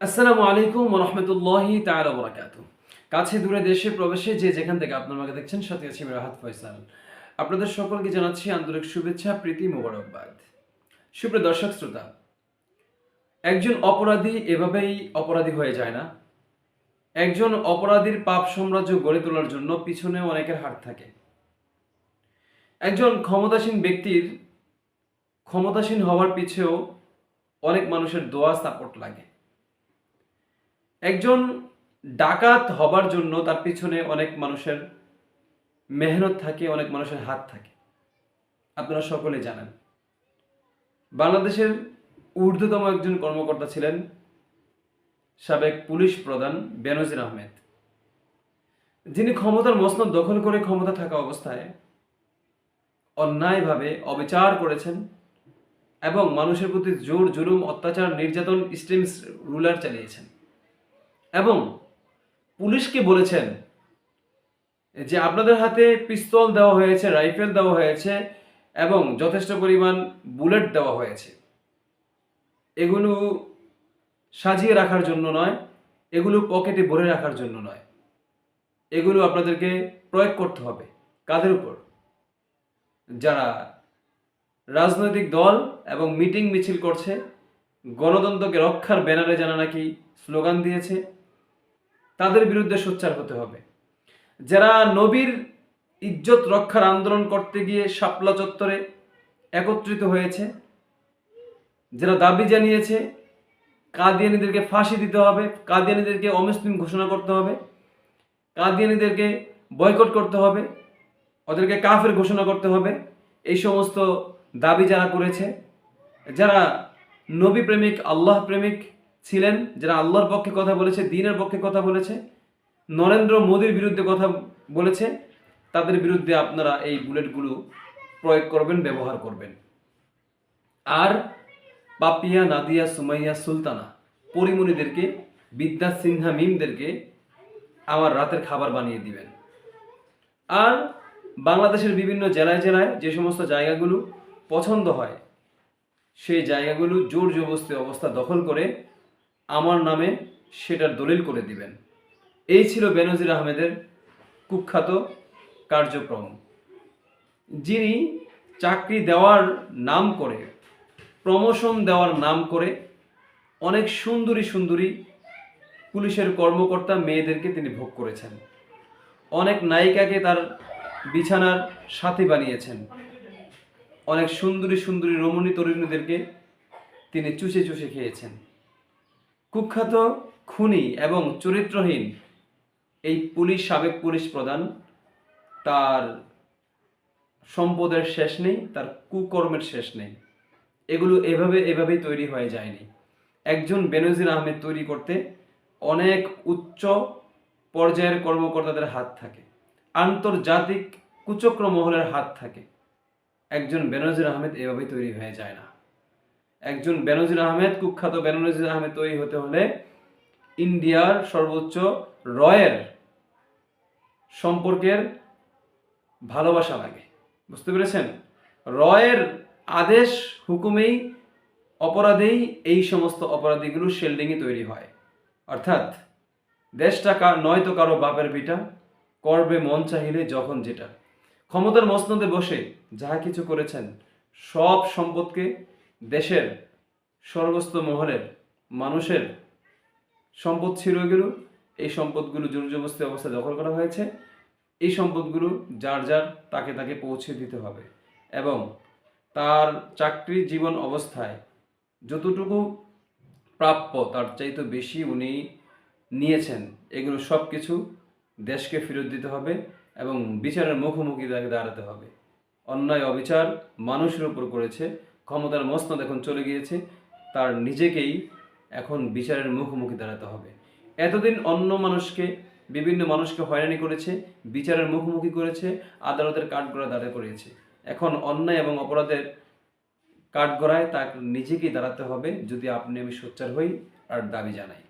আসসালামু আলাইকুম রহমতুল্লাহি বরাকাত কাছে দূরে দেশে প্রবেশে যে যেখান থেকে আপনার দেখছেন, সাথে আছি রাহাত ফয়সাল। আপনাদের সকলকে জানাচ্ছি আন্তরিক শুভেচ্ছা, প্রীতি, মোবারকবাদ। সুপ্রিয় দর্শক, শ্রোতা, একজন অপরাধী এভাবেই অপরাধী হয়ে যায় না। একজন অপরাধীর পাপ সাম্রাজ্য গড়ে তোলার জন্য পিছনে অনেকের হাত থাকে। একজন ক্ষমতাসীন ব্যক্তির ক্ষমতাসীন হওয়ার পিছেও অনেক মানুষের দোয়া, সাপোর্ট লাগে। একজন ডাকাত হবার জন্য তার পিছনে অনেক মানুষের মেহনত থাকে, অনেক মানুষের হাত থাকে। আপনারা সকলে জানেন। বাংলাদেশের ঊর্ধ্বতম একজন কর্মকর্তা ছিলেন সাবেক পুলিশ প্রধান বেনজির আহমেদ। যিনি ক্ষমতার মসনদ দখল করে ক্ষমতা থাকা অবস্থায় অন্যায়ভাবে অবিচার করেছেন এবং মানুষের প্রতি জোর জুলুম অত্যাচার, নির্যাতন স্টিমস রুলার চালিয়েছেন। এবং পুলিশকে বলেছেন যে আপনাদের হাতে পিস্তল দেওয়া হয়েছে, রাইফেল দেওয়া হয়েছে এবং যথেষ্ট পরিমাণ বুলেট দেওয়া হয়েছে। এগুলো সাজিয়ে রাখার জন্য নয়, এগুলো পকেটে ভরে রাখার জন্য নয়। এগুলো আপনাদেরকে প্রয়োগ করতে হবে কাদের উপর? যারা রাজনৈতিক দল এবং মিটিং মিছিল করছে, গণতন্ত্রকে রক্ষার ব্যানারে যারা নাকি স্লোগান দিয়েছে তাদের বিরুদ্ধে সোচ্চার হতে হবে। যারা নবীর ইজ্জত রক্ষার আন্দোলন করতে গিয়ে শাপলা চত্বরে একত্রিত হয়েছে, যারা দাবি জানিয়েছে কাদিয়ানিদেরকে ফাঁসি দিতে হবে, কাদিয়ানিদেরকে অমুসলিম ঘোষণা করতে হবে, কাদিয়ানিদেরকে বয়কট করতে হবে, ওদেরকে কাফের ঘোষণা করতে হবে, এই সমস্ত দাবি যারা করেছে, যারা নবী প্রেমিক, আল্লাহ প্রেমিক ছিলেন, যারা আল্লাহর পক্ষে কথা বলেছে, দিনের পক্ষে কথা বলেছে, নরেন্দ্র মোদীর বিরুদ্ধে কথা বলেছে, তাদের বিরুদ্ধে আপনারা এই বুলেটগুলো প্রয়োগ করবেন, ব্যবহার করবেন। আর পাপিয়া নাদিয়া সুমাইয়া সুলতানা, পরিমণিদেরকে, বিদ্যা সিনহা মিমদেরকে আমার রাতের খাবার বানিয়ে দিবেন। আর বাংলাদেশের বিভিন্ন জেলায় জেলায় যে সমস্ত জায়গাগুলো পছন্দ হয়, সেই জায়গাগুলো জোর জবস্তি অবস্থা দখল করে আমার নামে সেটার দলিল করে দিবেন। এই ছিল বেনজির আহমেদের কুখ্যাত কার্যক্রম। যিনি চাকরি দেওয়ার নাম করে, প্রমোশন দেওয়ার নাম করে অনেক সুন্দরী সুন্দরী পুলিশের কর্মকর্তা মেয়েদেরকে তিনি ভোগ করেছেন। অনেক নায়িকাকে তার বিছানার সাথী বানিয়েছেন। অনেক সুন্দরী সুন্দরী রমণী তরুণীদেরকে তিনি চুষে চুষে খেয়েছেন। কুখ্যাত খুনি এবং চরিত্রহীন এই পুলিশ সাবেক পুলিশ প্রধান, তার সম্পদের শেষ নেই, তার কুকর্মের শেষ নেই। এগুলো এভাবে এভাবেই তৈরি হয়ে যায়নি। একজন বেনজির আহমেদ তৈরি করতে অনেক উচ্চ পর্যায়ের কর্মকর্তাদের হাত থাকে। আন্তর্জাতিক কুচক্র মহলের হাত থাকে। একজন বেনজির আহমেদ এভাবেই তৈরি হয়ে যায় না। একজন বেনজির আহমেদ, কুখ্যাত বেনজির আহমেদ তৈরি হতে হলে ইন্ডিয়ার সর্বোচ্চ রয়ের সম্পর্কের ভালোবাসা লাগে। বুঝতে পেরেছেন? রয়ের আদেশ, হুকুমেই, অপরাধেই এই সমস্ত অপরাধীগুলো শেল্ডিংয়ে তৈরি হয়। অর্থাৎ দেশটা কা নয়তো কারও বাপের বিটা করবে মন চাহিলে যখন যেটা। ক্ষমতার মসনদে বসে যাহা কিছু করেছেন, সব সম্পদকে দেশের সর্বস্ত মহলের মানুষের সম্পদ ছিল এগুলো এই সম্পদগুলো জোরজবস্তি অবস্থায় দখল করা হয়েছে। এই সম্পদগুলো যার যার তাকে তাকে পৌঁছে দিতে হবে এবং তার চাকরি জীবন অবস্থায় যতটুকু প্রাপ্য তার চাইতে বেশি উনি নিয়েছেন। এগুলো সব কিছু দেশকে ফেরত দিতে হবে এবং বিচারের মুখোমুখি তাকে দাঁড়াতে হবে। অন্যায়, অবিচার মানুষের উপর করেছে। ক্ষমতার মসনদ এখন চলে গিয়েছে, তার নিজেকেই এখন বিচারের মুখোমুখি দাঁড়াতে হবে। এতদিন অন্য মানুষকে, বিভিন্ন মানুষকে হয়রানি করেছে, বিচারের মুখোমুখি করেছে, আদালতের কাঠগড়া দাঁড়া করিয়েছে। এখন অন্যায় এবং অপরাধের কাঠগড়ায় তার নিজেকেই দাঁড়াতে হবে, যদি আপনি আমি সোচ্চার হই আর দাবি জানাই।